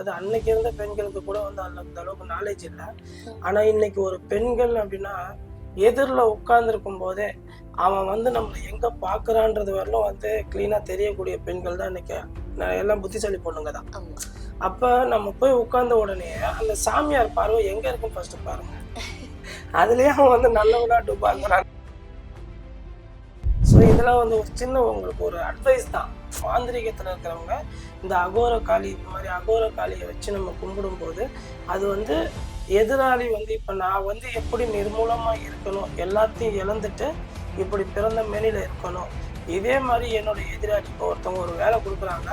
அது அன்னைக்கு இருந்த பெண்களுக்கு கூட வந்து அந்த அந்த அளவுக்கு நாலேஜ் இல்லை. ஆனா இன்னைக்கு ஒரு பெண்கள் அப்படின்னா எதிரில் உட்கார்ந்துருக்கும் போதே அவன் வந்து நம்மளை எங்க பாக்குறான்றது வரலும் வந்து கிளீனா தெரியக்கூடிய பெண்கள் தான் இன்னைக்கு. நான் எல்லாம் புத்திசாலி பொண்ணுங்க தான். அப்ப நம்ம போய் உட்கார்ந்த உடனே அந்த சாமியார் பார்வை எங்க இருக்குன்னு ஃபர்ஸ்ட் பாருங்க. அதுலயே அவன் வந்து நல்லவனாட்டு பார்க்கறான் ஸோ இதெல்லாம் வந்து ஒரு சின்ன உங்களுக்கு ஒரு அட்வைஸ் தான். மாந்திரிகத்தில் இருக்கிறவங்க இந்த அகோர காளி இந்த மாதிரி அகோர காளியை வச்சு நம்ம கும்பிடும்போது அது வந்து எதிராளி வந்து இப்போ நான் வந்து எப்படி நிர்மூலமாக இருக்கணும்? எல்லாத்தையும் இழந்துட்டு இப்படி பிறந்த மேனியில் இருக்கணும். இதே மாதிரி என்னுடைய எதிராளி இப்போ ஒருத்தவங்க ஒரு வேலை கொடுக்குறாங்க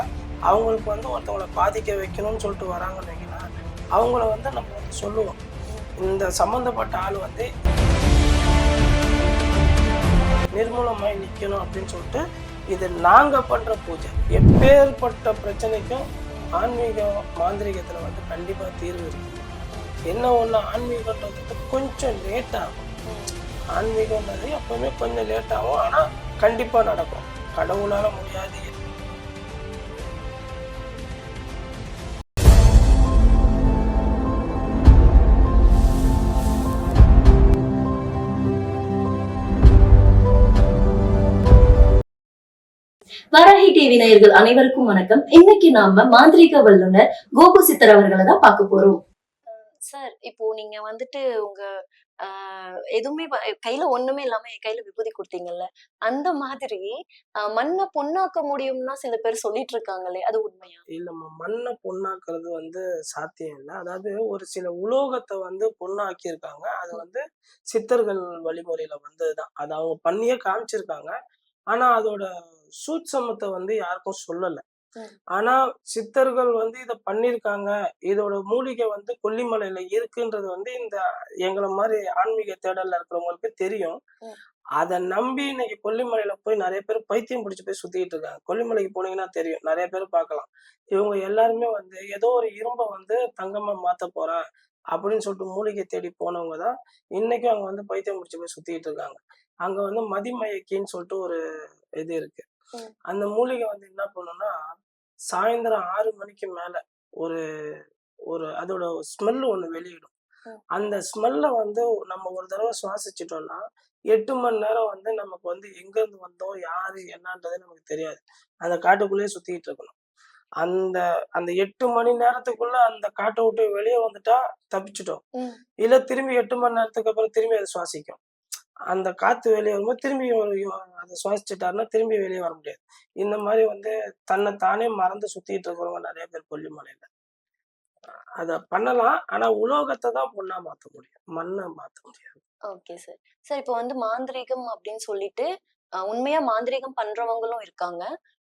அவங்களுக்கு வந்து ஒருத்தவங்கள பாதிக்க வைக்கணும்னு சொல்லிட்டு வராங்கன்னு வைங்களேன் அவங்கள வந்து நம்ம வந்து சொல்லுவோம். இந்த சம்மந்தப்பட்ட ஆள் வந்து நிர்மூலமாய் நிற்கணும் அப்படின்னு சொல்லிட்டு இது நாங்கள் பண்ணுற பூஜை. எப்பேற்பட்ட பிரச்சனைக்கும் ஆன்மீகம் மாந்திரிகத்தில் வந்து கண்டிப்பாக தீர்வு இருக்கு. என்ன ஒன்று ஆன்மீகன்றது கொஞ்சம் லேட் ஆகும். ஆன்மீகன்றது எப்பவுமே கொஞ்சம் லேட் ஆகும். ஆனால் கண்டிப்பாக நடக்கும். கடவுளால் முடியாது வராகி டிவி நேயர்கள் அனைவருக்கும் வணக்கம். இன்னைக்கு நாம மாந்திரீக வல்லுனர் கோபு சித்தர் அவர்களை தான் பார்க்க போறோம். சார் இப்போ நீங்க வந்துட்டு உங்க எதுவுமே கையில ஒண்ணுமே இல்லாம என் கையில விபூதி கொடுத்தீங்கல்ல அந்த மாதிரி மண்ணை பொண்ணாக்க முடியும்னா சில பேர் சொல்லிட்டு இருக்காங்களே அது உண்மையா? இல்லைம்மா மண்ணை பொண்ணாக்குறது வந்து சாத்தியம் இல்லை. அதாவது ஒரு சில உலோகத்தை வந்து பொண்ணாக்கியிருக்காங்க. அது வந்து சித்தர்கள் வழிமுறையில வந்ததுதான். அது அவங்க பண்ணியே காமிச்சிருக்காங்க. ஆனா அதோட சூட்சமத்தை வந்து யாருக்கும் சொல்லல. ஆனா சித்தர்கள் வந்து இத பண்ணிருக்காங்க. இதோட மூலிகை வந்து கொல்லிமலையில இருக்குன்றது வந்து இந்த எங்களை மாதிரி ஆன்மீக தேடல்ல இருக்கிறவங்களுக்கு தெரியும். அதை நம்பி இன்னைக்கு கொல்லிமலையில போய் நிறைய பேர் பைத்தியம் பிடிச்சு போய் சுத்திட்டு இருக்காங்க. கொல்லிமலைக்கு போனீங்கன்னா தெரியும். நிறைய பேர் பார்க்கலாம் இவங்க எல்லாருமே வந்து ஏதோ ஒரு இரும்பை வந்து தங்கமா மாத்த போறேன் அப்படின்னு சொல்லிட்டு மூலிகை தேடி போனவங்க தான் இன்னைக்கும் அங்க வந்து பைத்தியம் பிடிச்சு போய் சுத்திட்டு இருக்காங்க. அங்க வந்து மதிமயக்கின்னு சொல்லிட்டு ஒரு இது இருக்கு. அந்த மூலிகை வந்து என்ன பண்ணும்னா சாயந்தரம் ஆறு மணிக்கு மேல ஒரு ஒரு அதோட ஸ்மெல் ஒண்ணு வெளியிடும். அந்த ஸ்மெல்ல வந்து நம்ம ஒரு தடவை சுவாசிச்சிட்டோம்னா எட்டு மணி நேரம் வந்து நமக்கு வந்து எங்க இருந்து வந்தோம் யாரு என்னன்றது நமக்கு தெரியாது. அந்த காட்டுக்குள்ளேயே சுத்திட்டு இருக்கணும். அந்த அந்த எட்டு மணி நேரத்துக்குள்ள அந்த காட்டை விட்டு வெளியே வந்துட்டா தப்பிச்சிட்டோம். இல்ல திரும்பி எட்டு மணி நேரத்துக்கு அப்புறம் திரும்பி அது சுவாசிக்கும். அந்த காத்து வெளியே வரும்போது திரும்பி ஒரு அதை சுவாசிச்சுட்டாருன்னா திரும்பி வெளியே வர முடியாது. இந்த மாதிரி வந்து தன்னை தானே மறந்து சுத்திட்டு இருக்கிறவங்க நிறைய பேர் கொல்லிமலையில அத பண்ணலாம். ஆனா உலோகத்தை தான் பொண்ணா மாத்த முடியும். மண்ணை மாத்த முடியாது. Okay sir. சார் இப்போ வந்து மாந்திரீகம் அப்படின்னு சொல்லிட்டு உண்மையா மாந்திரீகம் பண்றவங்களும் இருக்காங்க.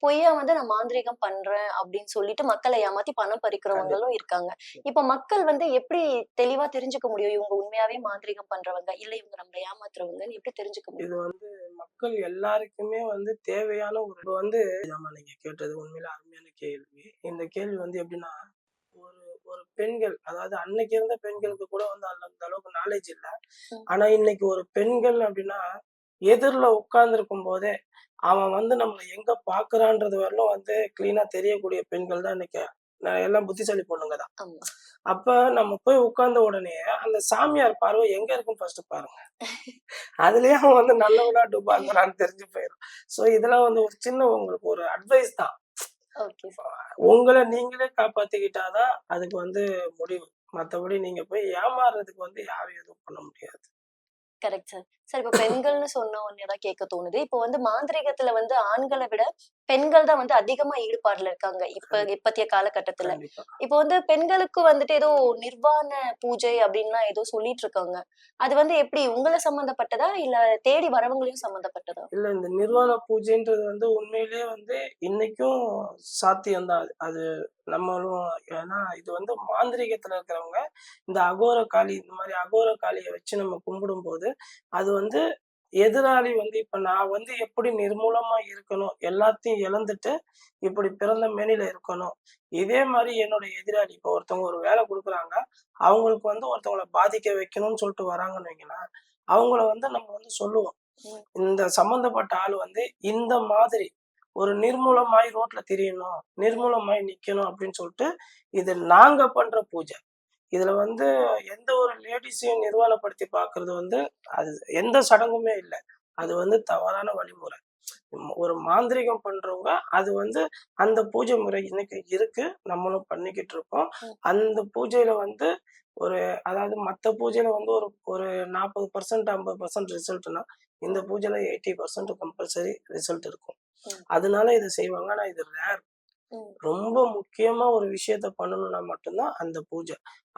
பொய்யா வந்து நான் மாந்திரீகம் பண்றேன் அப்படின்னு சொல்லிட்டு மக்களை ஏமாத்தி பணம் பறிக்கிறவங்களும் இருக்காங்க. இப்ப மக்கள் வந்து எப்படி தெளிவா தெரிஞ்சுக்க முடியும்? இவங்க உண்மையாவே மாந்திரீகம் பண்றவங்க இல்ல இவங்க நம்மளை ஏமாத்துறவங்கன்னு எப்படி தெரிஞ்சுக்க முடியும்? இது வந்து மக்கள் எல்லாருக்குமே வந்து தேவையான ஒரு வந்து ஆமா நீங்க கேட்டது உண்மையில அருமையான கேள்வி. இந்த கேள்வி வந்து எப்படின்னா ஒரு ஒரு பெண்கள் அதாவது அன்னைக்கு இருந்த பெண்களுக்கு கூட வந்து அந்த அந்த அளவுக்கு நாலேஜ் இல்லை. ஆனா இன்னைக்கு ஒரு பெண்கள் அப்படின்னா எதிரில் உட்கார்ந்துருக்கும் போதே அவன் வந்து நம்மளை எங்க பாக்குறான்றது வரலும் வந்து கிளீனா தெரியக்கூடிய பெண்கள் தான் இன்னைக்கு. எல்லாம் புத்திசாலி பொண்ணுங்க தான். அப்ப நம்ம போய் உட்கார்ந்த உடனே அந்த சாமியார் பார்வை எங்க இருக்குன்னு ஃபர்ஸ்ட் பாருங்க. அதுலயே அவன் வந்து நல்லவனாட்டு பாக்குறான்னு தெரிஞ்சு போயிடும் சோ இதெல்லாம் வந்து ஒரு சின்ன உங்களுக்கு ஒரு அட்வைஸ் தான். உங்களை நீங்களே காப்பாத்திக்கிட்டாதான் அதுக்கு வந்து முடிவு. மத்தபடி நீங்க போய் ஏமாறுறதுக்கு வந்து யாரும் எதுவும் பண்ண முடியாது. கரெக்ட் சார் சார் இப்ப பெண்கள்னு சொன்ன உடனே தான் கேட்க தோணுது. இப்போ வந்து மாந்திரீகத்துல வந்து ஆண்களை விட பெண்கள் தான் வந்து அதிகமா ஈடுபாடுல இருக்காங்க இப்ப இப்பத்திய காலகட்டத்துல. இப்போ வந்து பெண்களுக்கு வந்துட்டு ஏதோ நிர்வாண பூஜை அப்படின்லாம் ஏதோ சொல்லிட்டு இருக்காங்க. அது வந்து எப்படி உங்களை சம்பந்தப்பட்டதா? இல்ல தேடி வரவங்களையும் சம்பந்தப்பட்டதா? இல்ல இந்த நிர்வாண பூஜைன்றது வந்து உண்மையிலேயே வந்து இன்னைக்கும் சாத்தியம்தான் அது. அது நம்மளும் ஏன்னா இது வந்து மாந்திரீகத்துல இருக்கிறவங்க இந்த அகோர காளி இந்த மாதிரி அகோர காளியை வச்சு நம்ம கும்பிடும் போது அது வந்து எதிராளி வந்து இப்ப நான் வந்து எப்படி நிர்மூலமா இருக்கணும்? எல்லாத்தையும் இழந்துட்டு இப்படி பிறந்த மேனில இருக்கணும். இதே மாதிரி என்னோட எதிராளி இப்போ ஒருத்தவங்க ஒரு வேலை கொடுக்குறாங்க. அவங்களுக்கு வந்து ஒருத்தவங்கள பாதிக்க வைக்கணும்னு சொல்லிட்டு வராங்கன்னு வைங்களேன். அவங்கள வந்து நம்ம வந்து சொல்லுவோம். இந்த சம்பந்தப்பட்ட ஆள் வந்து இந்த மாதிரி ஒரு நிர்மூலமாய் ரோட்ல திரியணும் நிர்மூலமாய் நிக்கணும் அப்படின்னு சொல்லிட்டு இது நாங்க பண்ற பூஜை. இதுல வந்து எந்த ஒரு லேடிஸையும் நிர்வாணப்படுத்தி பார்க்கிறது வந்து அது எந்த சடங்குமே இல்லை அது வந்து தவறான வழிமுறை ஒரு மாந்திரீகம் பண்றவங்க அது வந்து அந்த பூஜை முறை இன்னைக்கு இருக்கு நம்மளும் பண்ணிக்கிட்டு இருக்கோம். அந்த பூஜையில வந்து ஒரு அதாவது மத்த பூஜையில வந்து ஒரு ஒரு நாற்பது பர்சன்ட் ஐம்பது பர்சன்ட் ரிசல்ட்னா இந்த பூஜையில எயிட்டி பர்சன்ட் கம்பல்சரி ரிசல்ட் இருக்கும். அதனால இதை செய்வாங்க ஆனா இது ரேர். ரொம்ப முக்கியமா ஒரு விஷயத்த பண்ணணும்னா மட்டும்தான் அந்த பூஜை.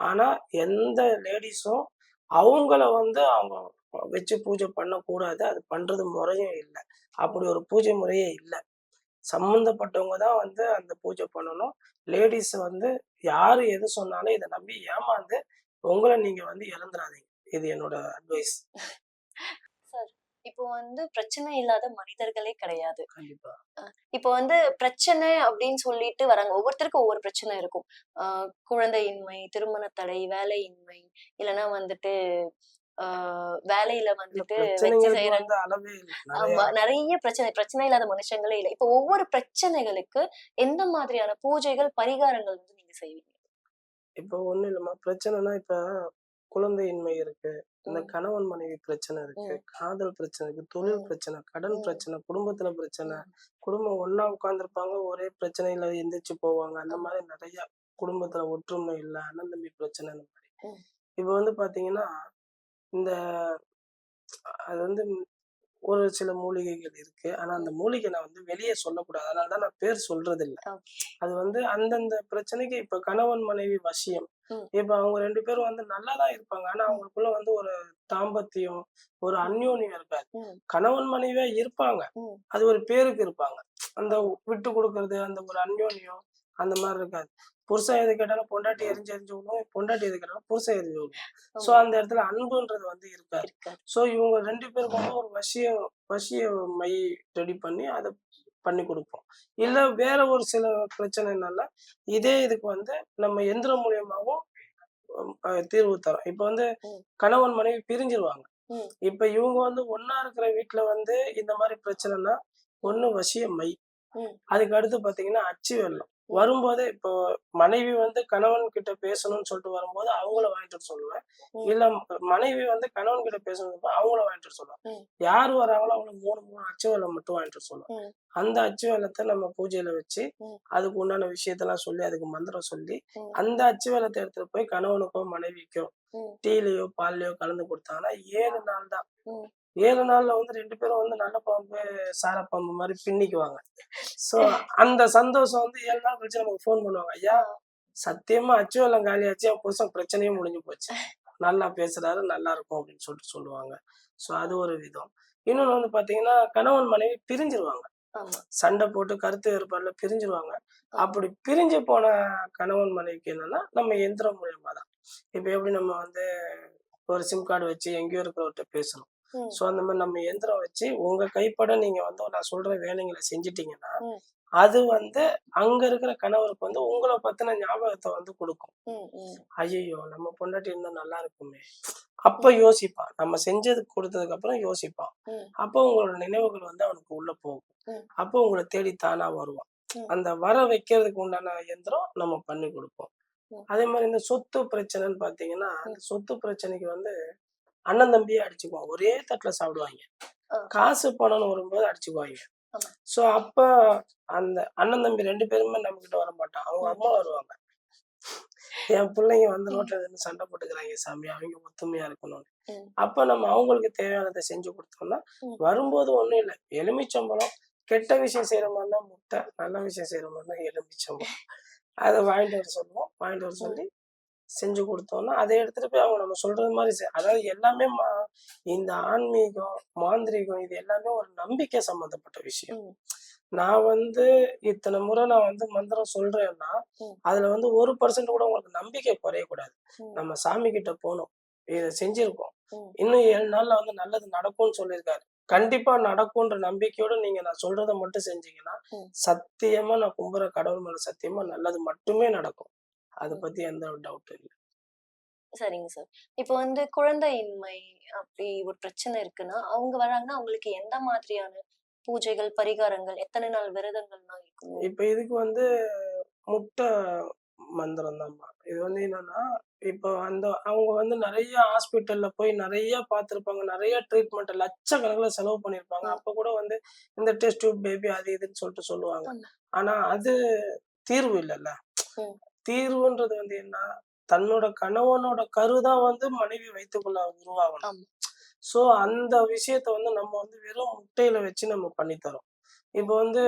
ஆனா எந்த லேடிஸும் அவங்கள வந்து அவங்க வச்சு பூஜை பண்ணக்கூடாது. அது பண்றது முறையும் இல்லை. அப்படி ஒரு பூஜை முறையே இல்லை. சம்மந்தப்பட்டவங்க தான் வந்து அந்த பூஜை பண்ணணும். லேடிஸ் வந்து யாரு எது சொன்னாலும் இதை நம்பி ஏமாந்து உங்களை நீங்க வந்து இழந்துடாதீங்க இது என்னோட அட்வைஸ். இப்போ வந்து பிரச்சனை இல்லாத மனிதர்களே கிடையாது. இப்போ வந்து பிரச்சனை அப்படின்னு சொல்லிட்டு வராங்க. ஒவ்வொருத்தருக்கும் ஒவ்வொரு பிரச்சனை இருக்கும். ஆஹ் குழந்தையின்மை திருமண தடை வேலையின்மை இல்லைன்னா வந்துட்டு வேலையில வந்துட்டு வச்சு ஆமா நிறைய பிரச்சனை பிரச்சனை இல்லாத மனுஷங்களே இல்லை. இப்போ ஒவ்வொரு பிரச்சனைகளுக்கு எந்த மாதிரியான பூஜைகள் பரிகாரங்கள் வந்து நீங்க செய்வீங்க? இப்போ ஒண்ணும் இல்லம்மா. பிரச்சனைனா இப்ப குழந்தையின்மை இருக்கு. இந்த. கணவன் மனைவி பிரச்சனை இருக்கு. காதல் பிரச்சனை இருக்கு தொழில். பிரச்சனை கடன். பிரச்சனை குடும்பத்துல பிரச்சனை. குடும்பம் ஒண்ணா உட்கார்ந்துருப்பாங்க ஒரே பிரச்சனையில எந்திரிச்சு போவாங்க அந்த மாதிரி நிறைய குடும்பத்துல ஒற்றுமை இல்லை அண்ணன் தம்பி பிரச்சனை இந்த மாதிரி. இப்போ வந்து பாத்தீங்கன்னா இந்த அது வந்து ஒரு சில மூலிகைகள் இருக்கு ஆனா அந்த மூலிகை நான் வந்து வெளியே சொல்லக்கூடாது அதனால தான் நான் பேர் சொல்றது இல்ல. அது வந்து அந்தந்த பிரச்சனைக்கு இப்ப கணவன் மனைவி வசியம். இப்ப அவங்க ரெண்டு பேரும் வந்து நல்லா தான் இருப்பாங்க. ஆனா அவங்களுக்குள்ள வந்து ஒரு தாம்பத்தியம் ஒரு அந்யோன்யம் இருக்காது. கணவன் மனைவியா இருப்பாங்க. அது ஒரு பேருக்கு இருப்பாங்க. அந்த விட்டு கொடுக்கறது அந்த ஒரு அந்யோன்யம் அந்த மாதிரி இருக்காது. புருஷன் எது கேட்டாலும் பொண்டாட்டி எரிஞ்சு எரிஞ்சு விடுவோம் பொண்டாட்டி எது கேட்டாலும் புருஷன் எரிஞ்சு விடுவோம் சோ ஆமா. அந்த இடத்துல அன்புன்றது வந்து இருக்காது. சோ இவங்க ரெண்டு பேருக்கும் வந்து ஒரு வசிய வசிய மை ரெடி பண்ணி அதை பண்ணி கொடுப்போம் இல்ல வேற ஒரு சில பிரச்சனைனால இதே இதுக்கு வந்து நம்ம எந்திரம் அஹ், தீர்வு தரோம் இப்ப வந்து. கணவன் மனைவி பிரிஞ்சிருவாங்க. இப்ப இவங்க வந்து ஒண்ணா இருக்கிற வீட்டுல வந்து இந்த மாதிரி பிரச்சனைனா ஒண்ணு வசிய மை. அதுக்கு அடுத்து பாத்தீங்கன்னா அச்சு வெள்ளம். வரும்போது இப்போ மனைவி வந்து கணவன் கிட்ட பேசணும்னு சொல்லிட்டு வரும்போது அவங்கள வாங்கிட்டு சொல்லுவேன். இல்ல மனைவி வந்து கணவன் கிட்ட பேசணும் அவங்கள வாங்கிட்டு சொல்லுவேன். யார் வராங்களோ அவங்களுக்கு மூணு மூணு அச்சு வெள்ளம் மட்டும் வாங்கிட்டு சொல்லுவேன். அந்த அச்சு வெள்ளத்தை நம்ம பூஜையில வச்சு. அதுக்கு உண்டான விஷயத்தெல்லாம் சொல்லி அதுக்கு மந்திரம் சொல்லி. அந்த அச்சு வெள்ளத்தை எடுத்துட்டு போய் கணவனுக்கோ மனைவிக்கோ. டீலயோ பால்லயோ கலந்து கொடுத்தாங்கன்னா ஏழு நாள் தான். ஏழு நாள்ல வந்து ரெண்டு பேரும் வந்து நல்ல பாம்பு சார பாம்பு மாதிரி பின்னிக்குவாங்க. சோ அந்த சந்தோஷம் வந்து ஏழு நாள் கழிச்சு நமக்கு ஃபோன் பண்ணுவாங்க. ஐயா சத்தியமா அச்சு வெள்ளம் காலியாச்சு என் பிரச்சனையும் முடிஞ்சு போச்சு. நல்லா பேசுறாரு நல்லா இருக்கும் அப்படின்னு சொல்லிட்டு சொல்லுவாங்க. சோ அது ஒரு விதம். இன்னொன்னு வந்து பாத்தீங்கன்னா கணவன் மனைவி பிரிஞ்சிருவாங்க. சண்டை போட்டு கருத்து வேறுபாடுல பிரிஞ்சிருவாங்க. அப்படி பிரிஞ்சு போன கணவன் மனைவிக்கு என்னன்னா நம்ம எந்திரம் மூலியமா தான் இப்ப எப்படி நம்ம வந்து ஒரு சிம் கார்டு வச்சு எங்கேயோ இருக்கிறவர்கிட்ட பேசணும். சோ அந்த மாதிரி நம்ம எந்திரம் வச்சு உங்க கைப்பட நீங்க வந்து நான் சொல்ற வேலைங்களை செஞ்சிட்டீங்கன்னா. அது வந்து அங்க இருக்கிற கணவருக்கு வந்து உங்களை பத்தின ஞாபகத்தை வந்து கொடுக்கும். ஐயோ நம்ம பொண்டாட்டி இருந்தா நல்லா இருக்குமே அப்ப யோசிப்பான் நம்ம செஞ்சது கொடுத்ததுக்கு அப்புறம் யோசிப்பான். அப்போ உங்களோட நினைவுகள் வந்து அவனுக்கு உள்ள போகும். அப்போ உங்களை தேடி தானா வருவான். அந்த வர வைக்கிறதுக்கு உண்டான எந்திரம் நம்ம பண்ணி கொடுப்போம். அதே மாதிரி இந்த சொத்து பிரச்சனைன்னு பாத்தீங்கன்னா அந்த சொத்து பிரச்சனைக்கு வந்து அண்ணன் தம்பியே அடிச்சுக்குவான் ஒரே தட்டுல சாப்பிடுவாங்க. காசு பணம்னு வரும்போது அடிச்சுக்குவாங்க. சோ அப்ப அந்த அண்ணன் தம்பி ரெண்டு பேருமே நம்ம கிட்ட வர மாட்டான் அவங்க. அம்மா வருவாங்க என் பிள்ளைங்க வந்து ரோட்ல இருந்து சண்டை போட்டுக்கிறாங்க சாமி அவங்க ஒத்துமையா இருக்கணும்னு. அப்ப நம்ம அவங்களுக்கு தேவையானதை செஞ்சு கொடுத்தோம்னா. வரும்போது ஒண்ணும் இல்லை எலுமிச்சம்பழம் கெட்ட விஷயம் செய்யற மாதிரினா முட்டை நல்ல விஷயம் செய்யற மாதிரினா எலுமிச்சம்பழம் அதை வாங்கிட்டு வர சொல்லுவோம் வாங்கிட்டு வர சொல்லி செஞ்சு கொடுத்தோம்னா அதை எடுத்துட்டு போய் அவங்க நம்ம சொல்றது மாதிரி அதாவது எல்லாமே மா- இந்த ஆன்மீகம் மாந்திரீகம் இது எல்லாமே ஒரு நம்பிக்கை சம்பந்தப்பட்ட விஷயம். நான் வந்து இத்தனை முறை நான் வந்து மந்திரம் சொல்றேன்னா. அதுல வந்து ஒரு பர்சன்ட் கூட உங்களுக்கு நம்பிக்கை குறையக்கூடாது. நம்ம சாமி கிட்ட போகணும் இதை செஞ்சிருக்கோம். இன்னும் ஏழு நாள்ல வந்து நல்லது நடக்கும்னு சொல்லியிருக்காரு கண்டிப்பா நடக்கும்ன்ற நம்பிக்கையோட நீங்க நான் சொல்றதை மட்டும் செஞ்சீங்கன்னா. சத்தியமா நான் கும்புற கடவுள் மேல சத்தியமா நல்லது மட்டுமே நடக்கும் அதை. பத்தி எந்த ஒரு டவுட் இல்லை சரிங்க சார் இப்போ வந்து குழந்தையின்மை அப்படி ஒரு பிரச்சனை இருக்குன்னா அவங்க வராங்கன்னா அவங்களுக்கு எந்த மாதிரியான பூஜைகள் பரிகாரங்கள் எத்தனை நாள் விரதங்கள்லாம் இருக்கும் இப்ப இதுக்கு வந்து முட்டை மந்திரம் தான்மா இது வந்து என்னன்னா இப்போ அந்த அவங்க வந்து நிறைய ஹாஸ்பிட்டல்ல போய் நிறைய பார்த்திருப்பாங்க நிறைய ட்ரீட்மெண்ட் லட்சக்கணக்கில் செலவு பண்ணியிருப்பாங்க. அப்ப கூட வந்து இந்த டெஸ்ட் டியூப் பேபி அது இதுன்னு சொல்லிட்டு சொல்லுவாங்க. ஆனா அது தீர்வு இல்லைல்ல. தீர்வுன்றது வந்து என்ன தன்னோட கணவனோட கருதான் வந்து மனைவி வயித்துக்குள்ள உருவாகணும். சோ அந்த விஷயத்த வந்து நம்ம வந்து வெறும் முட்டையில வச்சு நம்ம பண்ணி தரோம் இப்போ வந்து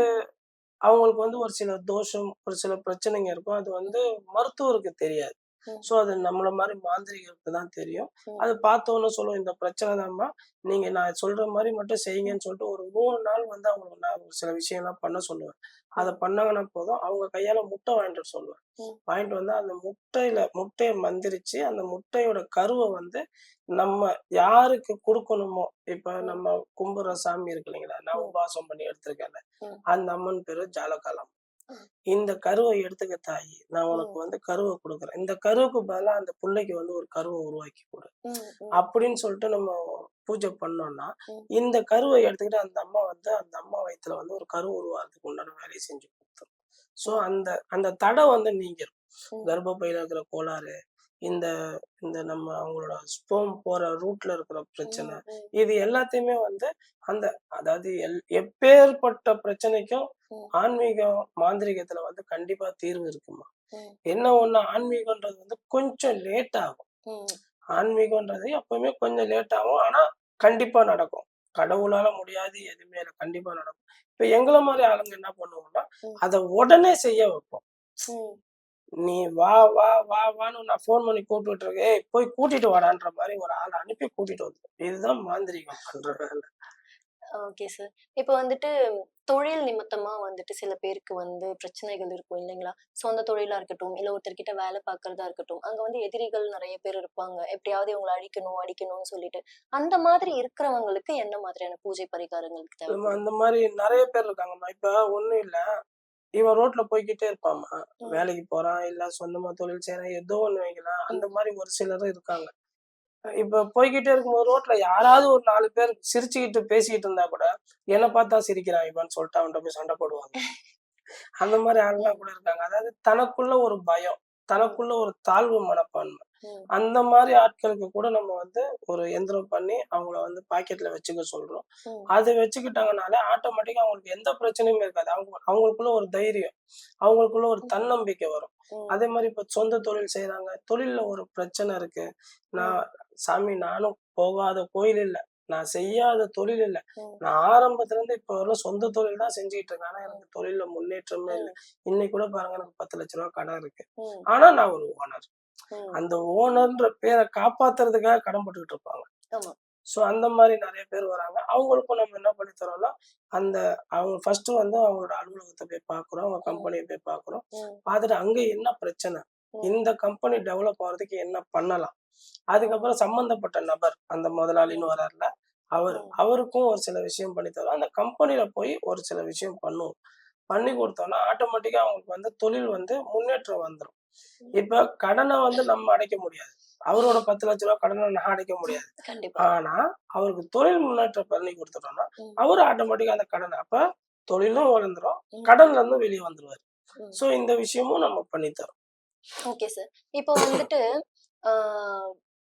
அவங்களுக்கு வந்து ஒரு சில தோஷம் ஒரு சில பிரச்சனைங்க இருக்கும் அது வந்து மருத்துவருக்கு தெரியாது. சோ அது நம்மள மாதிரி மாந்திரிகருக்கு தான் தெரியும். அது பார்த்தோன்னு சொல்லுவோம் இந்த பிரச்சனை தான்மா நீங்க நான் சொல்ற மாதிரி மட்டும் செய்யுங்கன்னு சொல்லிட்டு ஒரு மூணு நாள் வந்து அவங்களுக்கு நான் ஒரு சில விஷயம்லாம் பண்ண சொல்லுவேன் அதை பண்ணாங்கன்னா போதும் அவங்க கையால முட்டை வாங்கிட்டு சொல்லுவேன். வாங்கிட்டு வந்து அந்த முட்டையில முட்டையை மந்திரிச்சு அந்த முட்டையோட கருவை வந்து நம்ம யாருக்கு கொடுக்கணுமோ இப்ப. நம்ம கும்புற சாமி இருக்கு இல்லைங்களா நான். உபாசம் பண்ணி எடுத்திருக்கேன்ல ம். அந்த அம்மன் பேரு ஜாலகாலம். இந்த கருவை எடுத்துக்க தாயி நான் உனக்கு வந்து கருவை கொடுக்குறேன் இந்த கருவுக்கு பதிலா அந்த பிள்ளைக்கு வந்து ஒரு கருவை உருவாக்கி கொடு. அப்படின்னு சொல்லிட்டு நம்ம பூஜை பண்ணோம்னா. இந்த கருவை எடுத்துக்கிட்டு அந்த அம்மா வந்து அந்த அம்மா வயித்துல வந்து ஒரு கரு உருவாகிறதுக்கு உண்டான வேலையை செஞ்சு கொடுத்துரும் ஸோ அந்த அந்த தடை வந்து நீங்கிரும் ம். கர்ப்பப்பையில இருக்கிற கோளாறு இந்த இந்த நம்ம அவங்களோட ஸ்போம் போற ரூட்ல இருக்கிற பிரச்சனை. இது எல்லாத்தையுமே வந்து அந்த அதாவது எல் எப்பேற்பட்ட பிரச்சனைக்கும். ஆன்மீகம் மாந்திரிகத்துல வந்து கண்டிப்பா தீர்வு இருக்குமா. என்ன ஒண்ணு ஆன்மீகம்ன்றது வந்து கொஞ்சம் லேட் ஆகும். ஆன்மீகம்ன்றது எப்பவுமே கொஞ்சம் லேட் ஆகும் ஆனா கண்டிப்பா நடக்கும் கடவுளால முடியாது எதுவுமே இல்லை கண்டிப்பா நடக்கும் இப்ப எங்களை மாதிரி ஆளுங்க என்ன பண்ணுவோம்னா. அதை உடனே செய்ய வைப்போம். நீ வா வா வா வான்னு நான் ஃபோன் பண்ணி கூப்பிட்டு இருக்கேன் போய் கூட்டிட்டு வாடான்ற மாதிரி ஒரு ஆளை அனுப்பி கூட்டிட்டு வந்து. இதுதான் மாந்திரிகம். பண்ற வேலை ஓகே சார் இப்போ வந்துட்டு தொழில் நிமித்தமா வந்துட்டு சில பேருக்கு வந்து பிரச்சனைகள் இருக்கும் இல்லைங்களா? சொந்த தொழிலா இருக்கட்டும் இல்ல ஒருத்தர்கிட்ட வேலை பார்க்கறதா இருக்கட்டும் அங்க வந்து எதிரிகள் நிறைய பேர் இருப்பாங்க. எப்படியாவது இவங்களை அழிக்கணும் அடிக்கணும்னு சொல்லிட்டு. அந்த மாதிரி இருக்கிறவங்களுக்கு என்ன மாதிரியான பூஜை பரிகாரங்களுக்கு தேவை அந்த மாதிரி நிறைய பேர் இருக்காங்கம்மா. இப்ப ஒண்ணும் இல்ல. இவன் ரோட்ல போய்கிட்டே இருப்பாம்மா ம். வேலைக்கு போறான் இல்ல சொந்தமா தொழில் செய்யறான் ஏதோ ஒண்ணு வைக்கலாம் அந்த மாதிரி ஒரு சிலர் இருக்காங்க. இப்ப போய்கிட்டே இருக்கும்போது ரோட்ல யாராவது ஒரு நாலு பேர் சிரிச்சுக்கிட்டு பேசிக்கிட்டு இருந்தா கூட என்ன பார்த்தா சிரிக்கிறான் இவன் சொல்லிட்டு அவன்கிட்ட போய் சண்டை போடுவாங்க. அந்த மாதிரி ஆள்லாம் கூட இருக்காங்க. அதாவது தனக்குள்ள ஒரு பயம். தனக்குள்ள ஒரு தாழ்வு மனப்பான்மை. அந்த மாதிரி ஆட்களுக்கு கூட நம்ம வந்து ஒரு எந்திரம் பண்ணி அவங்கள வந்து பாக்கெட்ல வச்சுக்க சொல்றோம். அது வச்சுக்கிட்டாங்கனாலே ஆட்டோமேட்டிக்கா அவங்களுக்கு எந்த பிரச்சனையும் இருக்காது. அவங்க அவங்களுக்குள்ள ஒரு தைரியம் அவங்களுக்குள்ள ஒரு தன்னம்பிக்கை வரும். அதே மாதிரி இப்ப சொந்த தொழில் செய்யறாங்க தொழில்ல ஒரு பிரச்சனை இருக்கு. நான் சாமி நானும் போகாத கோயில் இல்ல. நான் செய்யாத தொழில் இல்ல. நான் ஆரம்பத்துல இருந்து இப்ப வரல சொந்த தொழில் தான் செஞ்சுக்கிட்டு இருக்கேன் ஆனா எனக்கு தொழில்ல முன்னேற்றமே இல்லை இன்னைக்கு கூட பாருங்க எனக்கு பத்து லட்ச ரூபாய் கடன் இருக்கு. ஆனா நான் ஒரு ஓனர். அந்த ஓனர்ன்ற பேரை காப்பாத்துறதுக்காக கடன் போட்டுக்கிட்டு இருப்பாங்க. சோ அந்த மாதிரி நிறைய பேர் வராங்க அவங்களுக்கும் நம்ம என்ன பண்ணி தரோம்னா அந்த அவங்க ஃபர்ஸ்ட் வந்து அவங்களோட அலுவலகத்தை போய் பாக்குறோம் அவங்க கம்பெனியை போய் பாக்குறோம் ம். பார்த்துட்டு அங்க என்ன பிரச்சனை. இந்த கம்பெனி டெவலப் ஆகிறதுக்கு என்ன பண்ணலாம்? அதுக்கப்புறம் சம்பந்தப்பட்ட நபர் அந்த முதலாளின்னு வராருல அவர். அவருக்கும் ஒரு சில விஷயம் பண்ணி தரோம் அந்த கம்பெனில போய் ஒரு சில விஷயம் பண்ணுவோம். பண்ணி கொடுத்தோம்னா ஆட்டோமேட்டிக்கா அவங்களுக்கு வந்து தொழில் வந்து முன்னேற்றம் வந்துடும் இப்ப கடனை வந்து நம்ம அடைக்க முடியாது. அவரோட பத்து லட்ச ரூபாய் கடனை நான் அடைக்க முடியாது. ஆனா அவருக்கு தொழில் முன்னேற்றம் பண்ணி கொடுத்துட்டோம்னா. அவர் ஆட்டோமேட்டிக்கா அந்த கடனை அப்ப தொழிலும் வளர்ந்துரும். கடன்ல இருந்து வெளியே வந்துருவாரு. சோ இந்த விஷயமும் நம்ம பண்ணி தரோம். Okay sir. இப்போ வந்துட்டு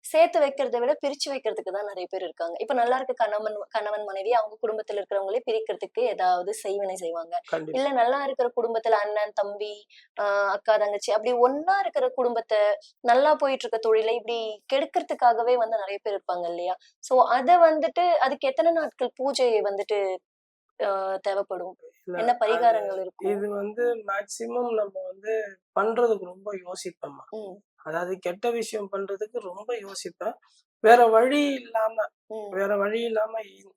சேர்த்து வைக்கிறதை விட பிரிச்சு வைக்கிறதுக்கு தான் நிறைய பேர் இருக்காங்க. இப்ப நல்லா இருக்க கணவன் கணவன் மனைவி அவங்க குடும்பத்துல இருக்கிறவங்களே பிரிக்கிறதுக்கு ஏதாவது செய்வினை செய்வாங்க. இல்ல நல்லா இருக்கிற குடும்பத்துல அண்ணன் தம்பி ஆஹ் அக்கா தங்கச்சி அப்படி ஒன்னா இருக்கிற குடும்பத்தை நல்லா போயிட்டு இருக்க தொழிலை இப்படி கெடுக்கிறதுக்காகவே வந்து நிறைய பேர் இருப்பாங்க இல்லையா? சோ அத வந்துட்டு அதுக்கு எத்தனை நாட்கள் பூஜை வந்துட்டு தேவைப்படும். என்ன பரிகாரங்கள் இருக்கும்? இது வந்து மேக்சிமம் நம்ம வந்து பண்றதுக்கு ரொம்ப யோசிப்போம்மா. அதாவது கெட்ட விஷயம் பண்றதுக்கு ரொம்ப யோசிப்பேன். வேற வழி இல்லாம வேற வழி இல்லாம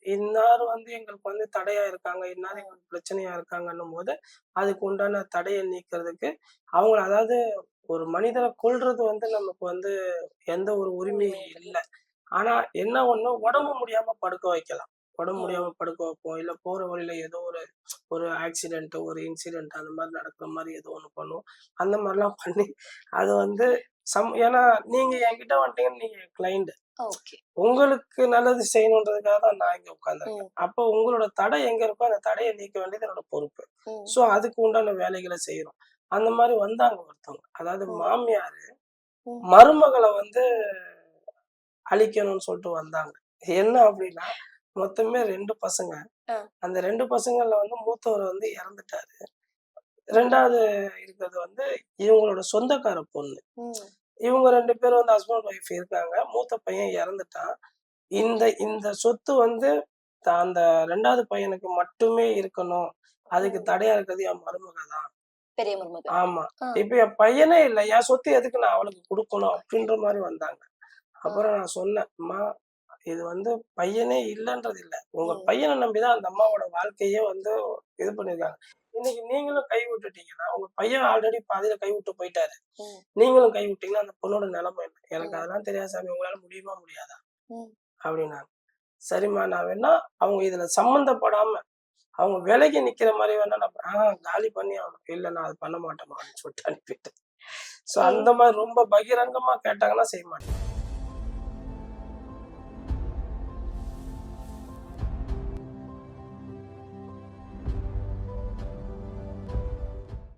இன்னார் வந்து எங்களுக்கு வந்து தடையா இருக்காங்க இன்னார் எங்களுக்கு பிரச்சனையா இருக்காங்கன்னும் போது அதுக்கு உண்டான தடையை நீக்கிறதுக்கு அவங்கள அதாவது ஒரு மனிதரை கொல்றது வந்து நமக்கு வந்து எந்த ஒரு உரிமையும் இல்லை. ஆனா என்ன ஒண்ணு உடம்பு முடியாம படுக்க வைக்கலாம். உடம்பு. முடியாம படுக்க வைப்போம் இல்ல போற வழியில ஏதோ ஒரு ஒரு ஆக்சிடென்ட் ஒரு இன்சிடென்ட் அந்த மாதிரி நடக்கிற மாதிரி ஏதோ ஒண்ணு பண்ணுவோம் அந்த மாதிரிலாம் பண்ணி அது வந்து சம் ஏன்னா நீங்க என்கிட்ட வந்துட்டீங்கன்னு நீங்க கிளைண்ட் உங்களுக்கு நல்லது செய்யணுன்றதுக்காக தான் நான் இங்க உட்கார்ந்திருக்கேன் ம். அப்போ உங்களோட தடை எங்க இருக்கோ அந்த தடையை நீக்க வேண்டியது என்னோட பொறுப்பு. சோ அதுக்கு உண்டான வேலைகளை செய்யறோம் அந்த மாதிரி வந்தாங்க ஒருத்தவங்க அதாவது. மாமியாரு. மருமகளை வந்து அழிக்கணும்னு சொல்லிட்டு வந்தாங்க என்ன அப்படின்னா மொத்தமே ரெண்டு பசங்க. அந்த ரெண்டு பசங்கள்ல வந்து மூத்தவர் வந்து இறந்துட்டாரு. ரெண்டாவது இருக்கிறது வந்து இவங்களோட சொந்தக்கார பொண்ணு. இவங்க ரெண்டு பேரும் வந்து ஹஸ்பண்ட் ஒய்ஃப் இருக்காங்க. மூத்த பையன் இறந்துட்டான். இந்த இந்த சொத்து வந்து அந்த ரெண்டாவது பையனுக்கு மட்டுமே இருக்கணும். அதுக்கு. தடையா இருக்கிறது என் மருமக தான். பெரிய ஆமா. இப்ப என் பையனே இல்ல. என் சொத்து எதுக்கு நான் அவளுக்கு கொடுக்கணும் அப்படின்ற மாதிரி வந்தாங்க. அப்புறம் நான் சொன்னேன் அம்மா இது வந்து பையனே இல்லைன்றது இல்ல உங்க. பையனை நம்பிதான் அந்த அம்மாவோட வாழ்க்கையே வந்து இது பண்ணிருக்காங்க இன்னைக்கு நீங்களும் கை விட்டுட்டீங்கன்னா உங்க பையன் ஆல்ரெடி பாதியில கை விட்டு போயிட்டாரு. நீங்களும் கை விட்டீங்கன்னா அந்த பொண்ணோட நிலைமை என்ன எனக்கு. அதெல்லாம் தெரியாது சாமி உங்களால முடியுமா முடியாதா ம். அப்படின்னாங்க சரிம்மா நான் வேணா அவங்க இதுல சம்மந்தப்படாம அவங்க விலகி நிக்கிற மாதிரி வேணா நான் ஆஹ் காலி பண்ணி ஆகணும் இல்ல நான் அது பண்ண மாட்டேமா அப்படின்னு சொல்லிட்டு அனுப்பிட்டேன் சோ. அந்த மாதிரி ரொம்ப பகிரங்கமா கேட்டாங்கன்னா செய்ய மாட்டேன்